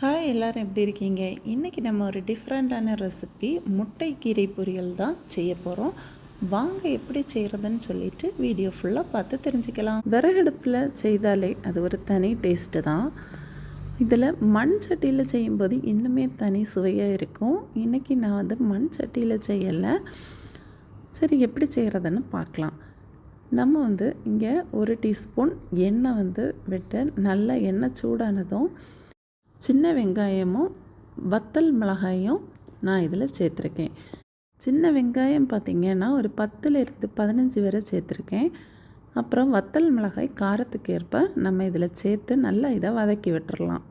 Hi எல்லோரும் எப்படி இருக்கீங்க? இன்றைக்கி நம்ம ஒரு டிஃப்ரெண்ட்டான ரெசிபி முட்டை கீரை பொரியல் தான் செய்ய போகிறோம் வாங்க எப்படி செய்கிறதுன்னு சொல்லிட்டு வீடியோ ஃபுல்லாக பார்த்து தெரிஞ்சுக்கலாம். விறகடுப்பில் செய்தாலே அது ஒரு தனி டேஸ்ட்டு தான். இதில் மண் சட்டியில் செய்யும்போது இன்னுமே தனி சுவையாக இருக்கும். இன்றைக்கி நான் வந்து மண் சட்டியில் செய்யலை. சரி எப்படி செய்கிறதுன்னு பார்க்கலாம். நம்ம வந்து இங்கே ஒரு டீஸ்பூன் எண்ணெய் வந்து விட்டு நல்லா எண்ணெய் சூடானதும் சின்ன வெங்காயமும் வத்தல் மிளகாயும் நான் இதில் சேர்த்துருக்கேன். சின்ன வெங்காயம் பார்த்திங்கன்னா ஒரு பத்துலேருந்து பதினஞ்சு வரை சேர்த்துருக்கேன். அப்புறம் வத்தல் மிளகாய் காரத்துக்கு ஏற்ப நம்ம இதில் சேர்த்து நல்லா இதை வதக்கி விட்டுறலாம்.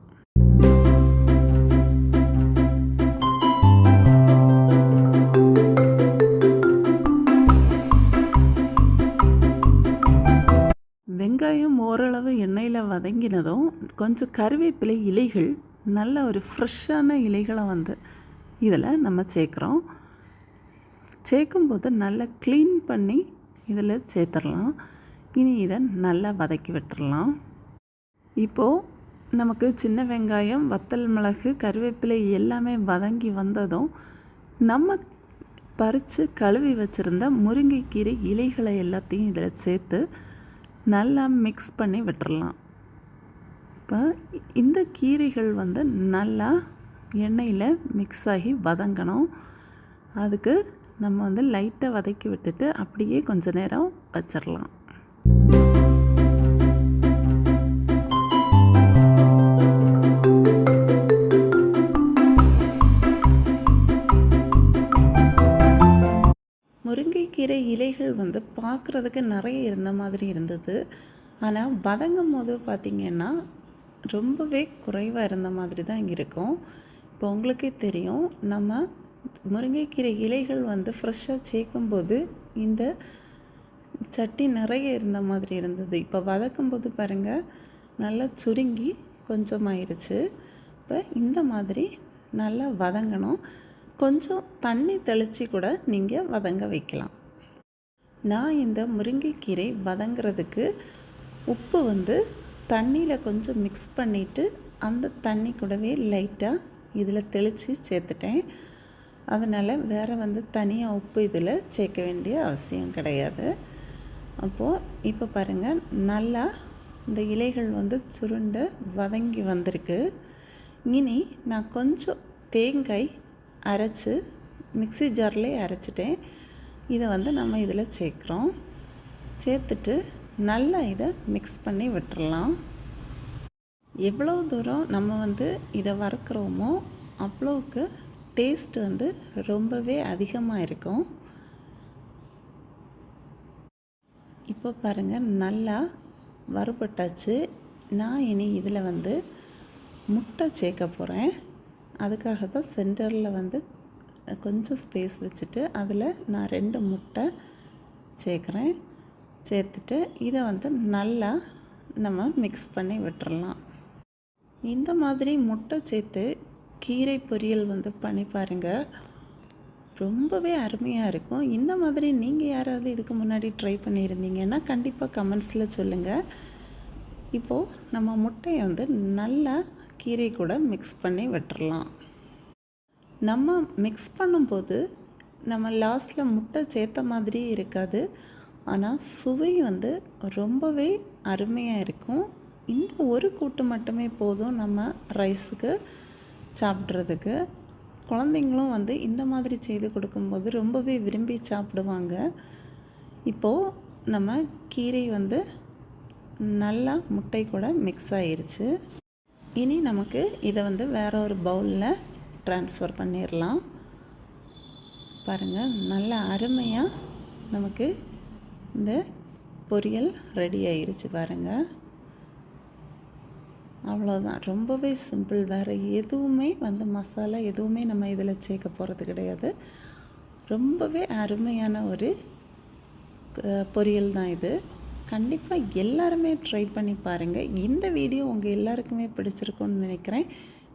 வெங்காயம் ஓரளவு எண்ணெயில் வதங்கினதும் கொஞ்சம் கருவேப்பிலை இலைகள் நல்ல ஒரு ஃப்ரெஷ்ஷான இலைகளை வந்து இதில் நம்ம சேர்க்குறோம். சேர்க்கும்போது நல்லா க்ளீன் பண்ணி இதில் சேர்த்துடலாம். இனி இதை நல்லா வதக்கி விட்டுடலாம். இப்போது நமக்கு சின்ன வெங்காயம் வத்தல் மிளகு கருவேப்பிலை எல்லாமே வதங்கி வந்ததும் நம்ம பறித்து கழுவி வச்சுருந்த முருங்கைக்கீரை இலைகளை எல்லாத்தையும் இதில் சேர்த்து நல்லா மிக்ஸ் பண்ணி விட்டுறலாம். இப்போ இந்த கீரைகள் வந்து நல்லா எண்ணெயில் மிக்ஸ் ஆகி வதங்கணும். அதுக்கு நம்ம வந்து லைட்டாக வதக்கி விட்டுட்டு அப்படியே கொஞ்ச நேரம் வச்சிடலாம் முருங்கைக்கீரை இலைகள் வந்து பார்க்குறதுக்கு நிறைய இருந்த மாதிரி இருந்தது. ஆனால் வதங்கும் போது பார்த்திங்கன்னா ரொம்பவே குறைவாக இருந்த மாதிரி தான் இருக்கும். இப்போ உங்களுக்கே தெரியும் நம்ம முருங்கைக்கீரை இலைகள் வந்து ஃப்ரெஷ்ஷாக சேர்க்கும்போது இந்த சட்டி நிறைய இருந்த மாதிரி இருந்தது. இப்போ வதக்கும் போது பாருங்கள் நல்லா சுருங்கி கொஞ்சமாயிருச்சு. இப்போ இந்த மாதிரி நல்லா வதங்கணும். கொஞ்சம் தண்ணி தெளித்து கூட நீங்கள் வதங்க வைக்கலாம். நான் இந்த முருங்கைக்கீரை வதங்கிறதுக்கு உப்பு வந்து தண்ணியில் கொஞ்சம் மிக்ஸ் பண்ணிவிட்டு அந்த தண்ணி கூடவே லைட்டாக இதில் தெளித்து சேர்த்துட்டேன். அதனால் வேறு வந்து தனியாக உப்பு இதில் சேர்க்க வேண்டிய அவசியம் கிடையாது. அப்போது இப்போ பாருங்கள் நல்லா இந்த இலைகள் வந்து சுருண்டு வதங்கி வந்திருக்கு. இனி நான் கொஞ்சம் தேங்காய் அரைச்சி மிக்சி ஜார்லேயே அரைச்சிட்டேன். இதை வந்து நம்ம இதில் சேர்க்குறோம். சேர்த்துட்டு நல்லா இதை மிக்ஸ் பண்ணி விட்டுறலாம். எவ்வளோ தூரம் நம்ம வந்து இதை வறுக்கிறோமோ அவ்வளோவுக்கு டேஸ்ட் வந்து ரொம்பவே அதிகமாக இருக்கும். இப்போ பாருங்கள் நல்லா வறுபட்டாச்சு. நான் இனி இதில் வந்து முட்டை சேர்க்க போகிறேன் அதுக்காக தான் சென்டரில் வந்து கொஞ்சம் ஸ்பேஸ் வச்சுட்டு அதில் நான் ரெண்டு முட்டை சேர்க்குறேன். சேர்த்துட்டு இதை வந்து நல்லா நம்ம மிக்ஸ் பண்ணி விட்டுறலாம். இந்த மாதிரி முட்டை சேர்த்து கீரை பொரியல் வந்து பண்ணி பாருங்கள் ரொம்பவே அருமையாக இருக்கும். இந்த மாதிரி நீங்கள் யாராவது இதுக்கு முன்னாடி ட்ரை பண்ணியிருந்தீங்கன்னா கண்டிப்பாக கமெண்ட்ஸில் சொல்லுங்கள் இப்போது நம்ம முட்டையை வந்து நல்லா கீரை கூட மிக்ஸ் பண்ணி விட்டுறலாம். நம்ம மிக்ஸ் பண்ணும்போது நம்ம லாஸ்ட்டில் முட்டை சேர்த்த மாதிரி இருக்காது. ஆனால் சுவை வந்து ரொம்பவே அருமையாக இருக்கும். இந்த ஒரு கூட்டு மட்டுமே போதும் நம்ம ரைஸுக்கு சாப்பிட்றதுக்கு. குழந்தைங்களும் வந்து இந்த மாதிரி செய்து கொடுக்கும்போது ரொம்பவே விரும்பி சாப்பிடுவாங்க. இப்போது நம்ம கீரை வந்து நல்லா முட்டை கூட மிக்ஸ் ஆயிருச்சு. இனி நமக்கு இதை வந்து வேற ஒரு பவுலில் ட்ரான்ஸ்ஃபர் பண்ணிடலாம் பாருங்கள் நல்ல அருமையாக நமக்கு இந்த பொரியல் ரெடி ஆயிருச்சு பாருங்கள் அவ்வளோதான் ரொம்பவே சிம்பிள் வேறு எதுவுமே வந்து மசாலா எதுவுமே நம்ம இதில் சேர்க்க போகிறது கிடையாது. ரொம்பவே அருமையான ஒரு பொரியல் தான் இது. கண்டிப்பாக எல்லாருமே ட்ரை பண்ணி பாருங்கள் இந்த வீடியோ உங்கள் எல்லாருக்குமே பிடிச்சிருக்குன்னு நினைக்கிறேன்.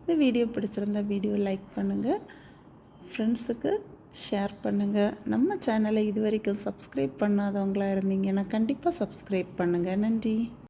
இந்த வீடியோ பிடிச்சிருந்தா வீடியோ லைக் பண்ணுங்கள் ஃப்ரெண்ட்ஸுக்கு ஷேர் பண்ணுங்கள் நம்ம சேனலை இது வரைக்கும் சப்ஸ்கிரைப் பண்ணாதவங்களாக இருந்தீங்கன்னா கண்டிப்பாக சப்ஸ்கிரைப் பண்ணுங்கள் நன்றி.